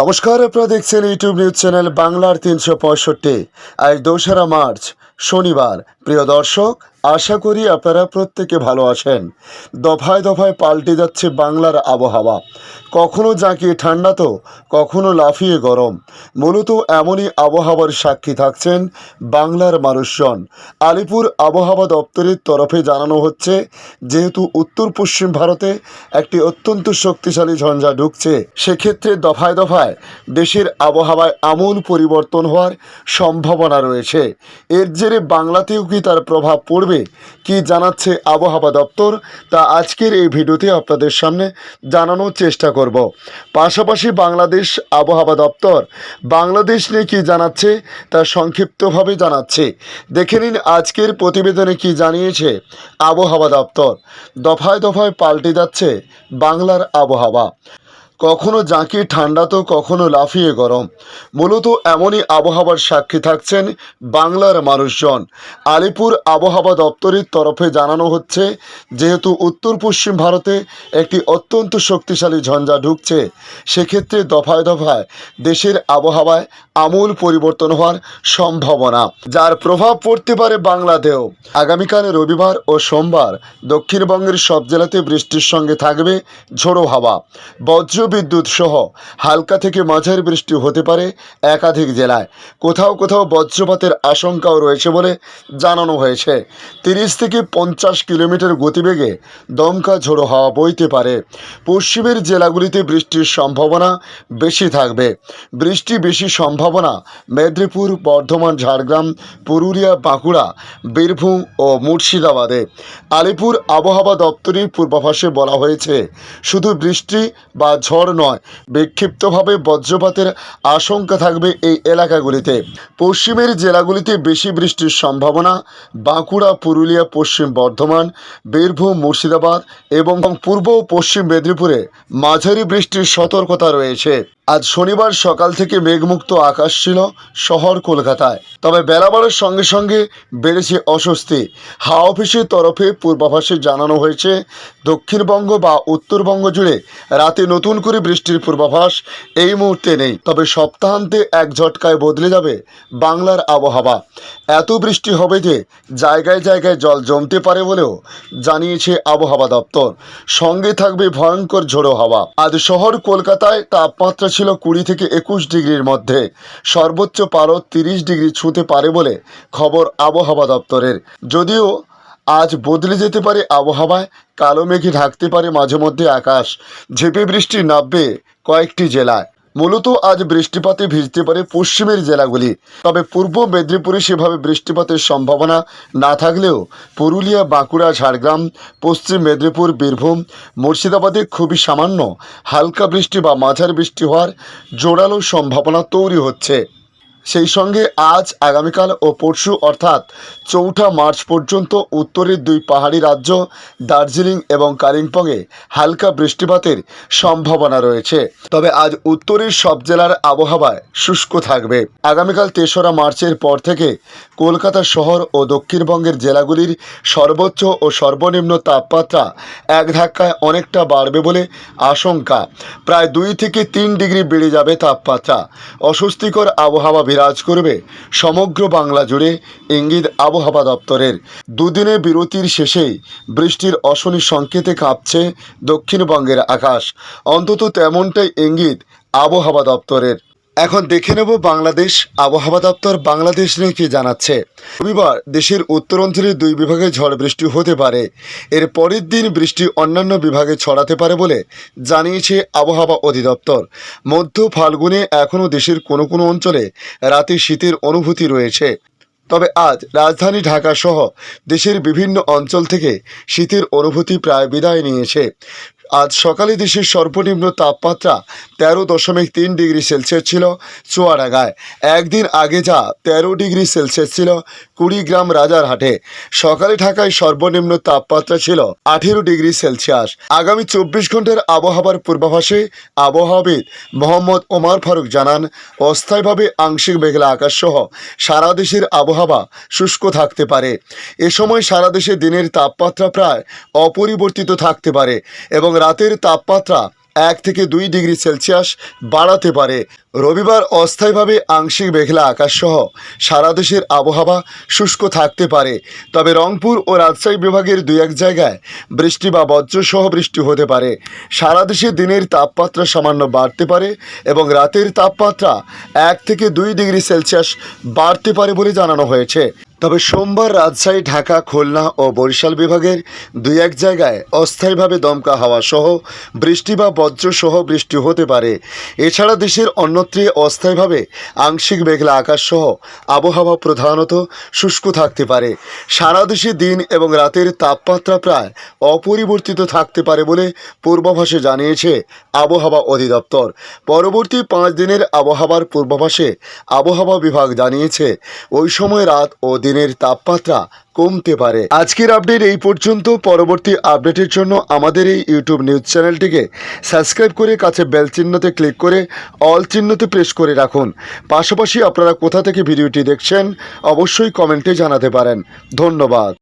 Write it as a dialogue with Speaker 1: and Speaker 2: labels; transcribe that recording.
Speaker 1: নমস্কার, আপনারা দেখছেন ইউটিউব নিউজ চ্যানেল বাংলার তিনশো পঁয়ষট্টি। আজ দোসরা মার্চ, শনিবার। প্রিয় দর্শক আশা করি আপনারা প্রত্যেকে ভালো আছেন। দফায় দফায় পাল্টে যাচ্ছে বাংলার আবহাওয়া। কখনো জাঁকিয়ে ঠান্ডা তো, কখনো লাফিয়ে গরম। মূলত এমনই আবহাওয়ার সাক্ষী থাকছেন বাংলার মানুষজন। আলিপুর আবহাওয়া দপ্তরের তরফে জানানো হচ্ছে, যেহেতু উত্তর পশ্চিম ভারতে একটি অত্যন্ত শক্তিশালী ঝঞ্ঝা ঢুকছে, সেক্ষেত্রে দফায় দফায় দেশের আবহাওয়ায় আমূল পরিবর্তন হওয়ার সম্ভাবনা রয়েছে। এর জেরে বাংলাতেও কি তার প্রভাব পড়বে? কি জানাচ্ছে আবহাওয়া দপ্তর? তা আজকের এই ভিডিওতে আপনাদের সামনে জানানোর চেষ্টা করব। পাশাপাশি বাংলাদেশ আবহাওয়া দপ্তর বাংলাদেশ নিয়ে কি জানাচ্ছে, তা সংক্ষিপ্তভাবে জানাচ্ছে। দেখে নিন আজকের প্রতিবেদনে কি জানিয়েছে আবহাওয়া দপ্তর। দফায় দফায় পাল্টে যাচ্ছে বাংলার আবহাওয়া। কখনো জাঁকিয়ে ঠান্ডা তো কখনো লাফিয়ে গরম। মূলত এমনই আবহাওয়ার সাক্ষী থাকছেন বাংলার মানুষজন। আলিপুর আবহাওয়া দপ্তরের তরফে জানানো হচ্ছে, যেহেতু উত্তর পশ্চিম ভারতে একটি অত্যন্ত শক্তিশালী ঝঞ্ঝা ঢুকছে, সেক্ষেত্রে দফায় দফায় দেশের আবহাওয়ায় আমূল পরিবর্তন হওয়ার সম্ভাবনা, যার প্রভাব পড়তে পারে বাংলাতেও। আগামীকাল রবিবার ও সোমবার দক্ষিণবঙ্গের সব জেলাতে বৃষ্টির সঙ্গে থাকবে ঝোড়ো হাওয়া। বজ্র বিদ্যুৎ সহ হালকা থেকে মাঝারি বৃষ্টি হতে পারে একাধিক জেলায়। কোথাও কোথাও বজ্রপাতের আশঙ্কাও রয়েছে বলে জানানো হয়েছে। তিরিশ থেকে পঞ্চাশ কিলোমিটার গতিবেগে দমকা ঝোড়ো হাওয়া বইতে পারে। পশ্চিমের জেলাগুলিতে বৃষ্টির সম্ভাবনা বেশি থাকবে। বৃষ্টি বেশি সম্ভাবনা মেদিনীপুর, বর্ধমান, ঝাড়গ্রাম, পুরুলিয়া, বাঁকুড়া, বীরভূম ও মুর্শিদাবাদে। আলিপুর আবহাওয়া দপ্তরের পূর্বাভাসে বলা হয়েছে, শুধু বৃষ্টি বা নয়, বিক্ষিপ্তভাবে বজ্রপাতের আশঙ্কা থাকবে এই এলাকাগুলিতে। পশ্চিমের জেলাগুলিতে বেশি বৃষ্টির সম্ভাবনা, বাঁকুড়া, পুরুলিয়া, পশ্চিম বর্ধমান, বীরভূম, মুর্শিদাবাদ এবং পূর্ব ও পশ্চিম মেদিনীপুরে মাঝারি বৃষ্টির সতর্কতা রয়েছে। আজ শনিবার সকাল থেকে মেঘমুক্ত আকাশ ছিল শহর কলকাতায়। তবে বেলা বাড়ার সঙ্গে সঙ্গে বেড়েছে অস্বস্তি। হাওয়া অফিসের তরফে পূর্বাভাসে জানানো হয়েছে দক্ষিণবঙ্গ বা উত্তরবঙ্গ জুড়ে রাতে নতুন করে বৃষ্টির পূর্বাভাস এই মুহূর্তে নেই। তবে সপ্তাহান্তে এক ঝটকায় বদলে যাবে বাংলার আবহাওয়া। এত বৃষ্টি হবে যে জায়গায় জায়গায় জল জমতে পারে বলেও জানিয়েছে আবহাওয়া দপ্তর। সঙ্গে থাকবে ভয়ঙ্কর ঝোড়ো হাওয়া। আজ শহর কলকাতায় তাপমাত্রা ছিল কুড়ি থেকে একুশ ডিগ্রির মধ্যে। সর্বোচ্চ পারদ তিরিশ ডিগ্রি ছুঁতে পারে বলে খবর আবহাওয়া দপ্তরের। যদিও আজ বদলে যেতে পারে আবহাওয়ায়, কালো মেঘে ঢাকতে পারে মাঝে মধ্যে আকাশ। ঝেপে বৃষ্টি নামবে কয়েকটি জেলায়। মূলত আজ বৃষ্টিপাতে ভিজতে পারে পশ্চিমের জেলাগুলি। তবে পূর্ব মেদিনীপুরে সেভাবে বৃষ্টিপাতের সম্ভাবনা না থাকলেও পুরুলিয়া, বাঁকুড়া, ঝাড়গ্রাম, পশ্চিম মেদিনীপুর, বীরভূম, মুর্শিদাবাদে খুবই সামান্য হালকা বৃষ্টি বা মাঝার বৃষ্টি হওয়ার জোরালো সম্ভাবনা তৈরি হচ্ছে। সেই সঙ্গে আজ, আগামীকাল ও পরশু, অর্থাৎ চৌঠা মার্চ পর্যন্ত উত্তরের দুই পাহাড়ি রাজ্য দার্জিলিং এবং কালিম্পংয়ে হালকা বৃষ্টিপাতের সম্ভাবনা রয়েছে। তবে আজ উত্তরের সব জেলার আবহাওয়ায় শুষ্ক থাকবে। আগামীকাল তেসরা মার্চের পর থেকে কলকাতা শহর ও দক্ষিণবঙ্গের জেলাগুলির সর্বোচ্চ ও সর্বনিম্ন তাপমাত্রা এক ধাক্কায় অনেকটা বাড়বে বলে আশঙ্কা। প্রায় দুই থেকে তিন ডিগ্রি বেড়ে যাবে তাপমাত্রা। অস্বস্তিকর আবহাওয়া বিরাজ করবে সমগ্র বাংলা জুড়ে ইঙ্গিত আবহাওয়া দপ্তরের। দুদিনে বিরতির শেষেই বৃষ্টির অশনি সংকেতে কাঁপছে দক্ষিণবঙ্গের আকাশ। অন্তত তেমনটাই ইঙ্গিত আবহাওয়া দপ্তরের। এখন দেখে নেব বাংলাদেশ আবহাওয়া দপ্তর বাংলাদেশ নিয়ে কি জানাচ্ছে। রবিবার দেশের উত্তরাঞ্চলের দুই বিভাগে ঝড় বৃষ্টি হতে পারে। এর পরের দিন বৃষ্টি অন্যান্য বিভাগে ছড়াতে পারে বলে জানিয়েছে আবহাওয়া অধিদপ্তর। মধ্য ফাল্গুনে এখনও দেশের কোনো কোনো অঞ্চলে রাতে শীতের অনুভূতি রয়েছে। তবে আজ রাজধানী ঢাকা সহ দেশের বিভিন্ন অঞ্চল থেকে শীতের অনুভূতি প্রায় বিদায় নিয়েছে। আজ সকালে দেশের সর্বনিম্ন তাপমাত্রা তেরো দশমিক তিন ডিগ্রি সেলসিয়াস ছিল চুয়াডাঙ্গায়। একদিন আগে যা তেরো ডিগ্রি সেলসিয়াস ছিল কুড়িগ্রাম রাজারহাটে। সকালে ঢাকায় সর্বনিম্ন তাপমাত্রা ছিল আঠেরো ডিগ্রি সেলসিয়াস। আগামী চব্বিশ ঘণ্টার আবহাওয়ার পূর্বাভাসে আবহাওয়াবিদ মোহাম্মদ ওমার ফারুক জানান, অস্থায়ীভাবে আংশিক মেঘলা আকাশ সহ সারা দেশের আবহাওয়া শুষ্ক থাকতে পারে। এ সময় সারা দেশে দিনের তাপমাত্রা প্রায় অপরিবর্তিত থাকতে পারে এবং রাতের তাপমাত্রা এক থেকে দুই ডিগ্রি সেলসিয়াস বাড়াতে পারে। রবিবার অস্থায়ীভাবে আংশিক মেঘলা আকাশ সহ সারা দেশের আবহাওয়া শুষ্ক থাকতে পারে। তবে রংপুর ও রাজশাহী বিভাগের দুই এক জায়গায় বৃষ্টি বা বজ্রসহ বৃষ্টি হতে পারে। সারা দেশে দিনের তাপমাত্রা সামান্য বাড়তে পারে এবং রাতের তাপমাত্রা এক থেকে দুই ডিগ্রি সেলসিয়াস বাড়তে পারে বলে জানানো হয়েছে। তবে সোমবার রাজশাহী, ঢাকা, খুলনা ও বরিশাল বিভাগের দুই এক জায়গায় অস্থায়ীভাবে দমকা হাওয়া সহ বৃষ্টি বা বজ্র সহ বৃষ্টি হতে পারে। এছাড়া দেশের অন্যত্রে অস্থায়ীভাবে আংশিক মেঘলা আকাশ সহ আবহাওয়া প্রধানত শুষ্ক থাকতে পারে। সারা দেশে দিন এবং রাতের তাপমাত্রা প্রায় অপরিবর্তিত থাকতে পারে বলে পূর্বাভাসে জানিয়েছে আবহাওয়া অধিদপ্তর। পরবর্তী পাঁচ দিনের আবহাওয়ার পূর্বাভাসে আবহাওয়া বিভাগ জানিয়েছে, ওই সময় রাত ও দিনের তাপমাত্রা কমতে পারে। আজকের আপডেট এই পর্যন্ত। পরবর্তী আপডেটের জন্য আমাদের এই ইউটিউব নিউজ চ্যানেলটিকে সাবস্ক্রাইব করে কাছে বেল চিহ্নতে ক্লিক করে অল চিহ্নতে প্রেস করে রাখুন। পাশাপাশি আপনারা কোথা থেকে ভিডিওটি দেখছেন, অবশ্যই কমেন্টে জানাতে পারেন। ধন্যবাদ।